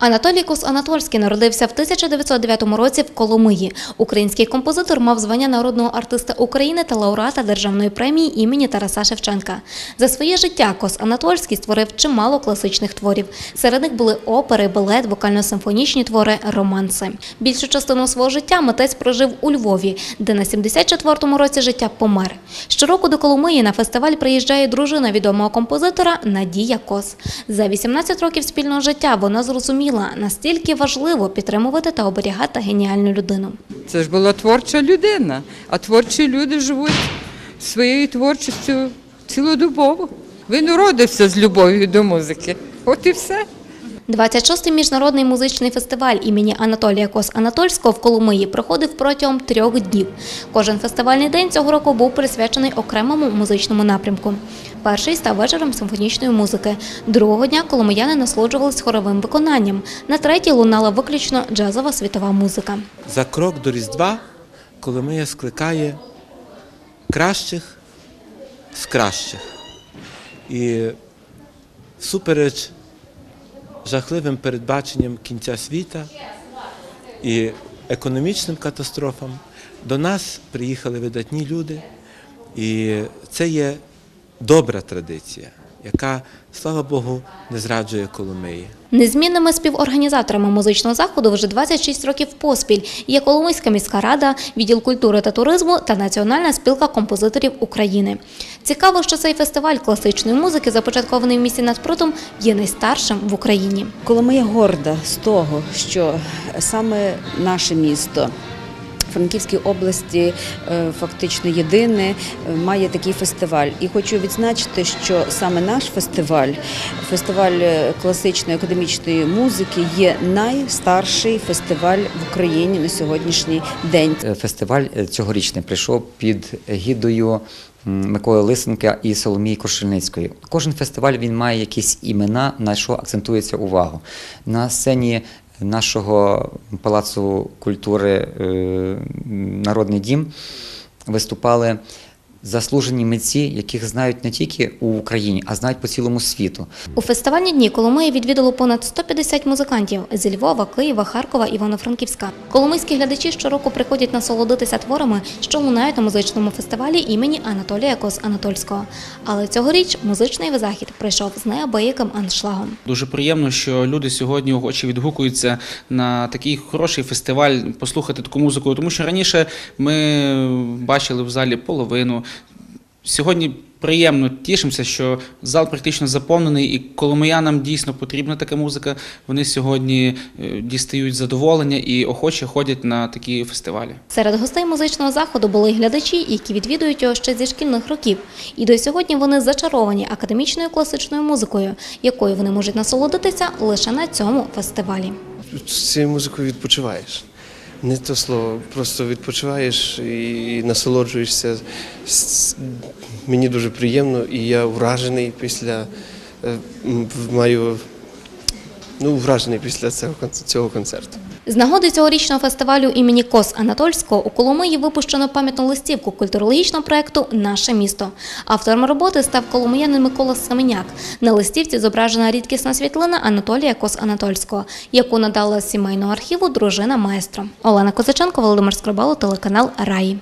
Анатолій Кос Анатольський народився в 1909 році в Коломиї. Український композитор мав звання народного артиста України та лауреата Державної премії імені Тараса Шевченка. За своє життя Кос Анатольський створив чимало класичних творів. Серед них були опери, балет, вокально-симфонічні твори, романси. Більшу частину свого життя митець прожив у Львові, де на 74-му році життя помер. Щороку до Коломиї на фестиваль приїжджає дружина відомого композитора Надія Кос. За 18 років спільного життя вона зрозуміла, настільки важливо підтримувати та оберігати геніальну людину. Це ж була творча людина, а творчі люди живуть своєю творчістю цілодобово. Він уродився з любов'ю до музики. От і все. 26-й міжнародний музичний фестиваль імені Анатолія Кос Анатольського в Коломиї проходив протягом трьох днів. Кожен фестивальний день цього року був присвячений окремому музичному напрямку. Перший став вечором симфонічної музики. Другого дня коломияни насолоджувались хоровим виконанням. На третій лунала виключно джазова світова музика. За крок до Різдва Коломия скликає кращих з кращих. І всупереч жахливим передбаченням кінця світа і економічним катастрофам до нас приїхали видатні люди. І це є добра традиція, яка, слава Богу, не зраджує Коломиї. Незмінними співорганізаторами музичного заходу вже 26 років поспіль є Коломийська міська рада, відділ культури та туризму та Національна спілка композиторів України. Цікаво, що цей фестиваль класичної музики, започаткований в місті над прутом, є найстаршим в Україні. Коломия горда з того, що саме наше місто. Франківській області е, фактично єдине е, має такий фестиваль. І хочу відзначити, що саме наш фестиваль, фестиваль е, класичної академічної музики, є найстарший фестиваль в Україні на сьогоднішній день. Фестиваль цьогорічний прийшов під гідою Миколи Лисенка і Соломії Кошельницької. Кожен фестиваль він має якісь імена, на що акцентується увагу. На сцені нашого палацу культури е, Народний дім виступали заслужені митці, яких знають не тільки у Україні, а знають по цілому світу. У фестивальні дні Коломиї відвідало понад 150 музикантів зі Львова, Києва, Харкова, Івано-Франківська. Коломийські глядачі щороку приходять насолодитися творами, що лунають на музичному фестивалі імені Анатолія Кос Анатольського. Але цьогоріч музичний захід прийшов з неабияким аншлагом. Дуже приємно, що люди сьогодні охоче відгукуються на такий хороший фестиваль послухати таку музику, тому що раніше ми бачили в залі половину. Сьогодні приємно тішимося, що зал практично заповнений, і коломиянам дійсно потрібна така музика. Вони сьогодні е, дістають задоволення і охоче ходять на такі фестивалі. Серед гостей музичного заходу були й глядачі, які відвідують його ще зі шкільних років. І до сьогодні вони зачаровані академічною класичною музикою, якою вони можуть насолодитися лише на цьому фестивалі. з цією музикою відпочиваєш. Не то слово, просто відпочиваєш і насолоджуєшся. Мені дуже приємно, і я вражений після е, маю ну, вражений після цього цього концерту. З нагоди цьогорічного фестивалю імені Кос Анатольського у Коломиї випущено пам'ятну листівку культурологічного проєкту Наше місто. Автором роботи став коломиянин Микола Семеняк. На листівці зображена рідкісна світлина Анатолія Кос Анатольського, яку надала сімейного архіву дружина маестро. Олена Козаченко, Володимир Скрибало, телеканал Раї.